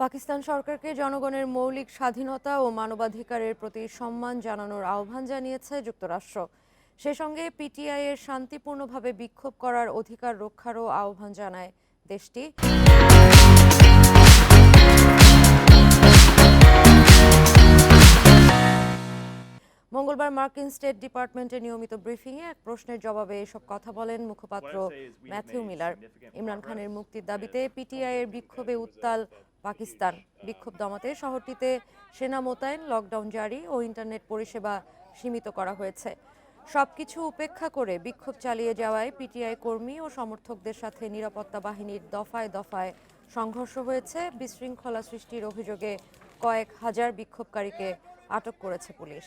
পাকিস্তান সরকারকে জনগণের মৌলিক স্বাধীনতা ও মানবাধিকারের প্রতি সম্মান জানানোর আহ্বান জানিয়েছে যুক্তরাষ্ট্র। সে সঙ্গে পিটিআই এর শান্তিপূর্ণভাবে বিক্ষোভ করার অধিকার রক্ষারও আহ্বান জানায় দেশটি। মঙ্গলবার মার্কিন স্টেট ডিপার্টমেন্টের নিয়মিত ব্রিফিংয়ে এক প্রশ্নের জবাবে এসব কথা বলেন মুখপাত্র ম্যাথিউ মিলার। ইমরান খানের মুক্তির দাবিতে পিটিআই এর বিক্ষোভে উত্তাল পাকিস্তান। বিক্ষোভ দমাতে শহরটিতে সেনা মোতায়েন, লকডাউন জারি ও ইন্টারনেট পরিষেবা সীমিত করা হয়েছে। সবকিছু উপেক্ষা করে বিক্ষোভ চালিয়ে যাওয়ায় পিটিআই কর্মী ও সমর্থকদের সাথে নিরাপত্তা বাহিনীর দফায় দফায় সংঘর্ষ হয়েছে। বিশৃঙ্খলা সৃষ্টির অভিযোগে কয়েক হাজার বিক্ষোভকারীকে আটক করেছে পুলিশ।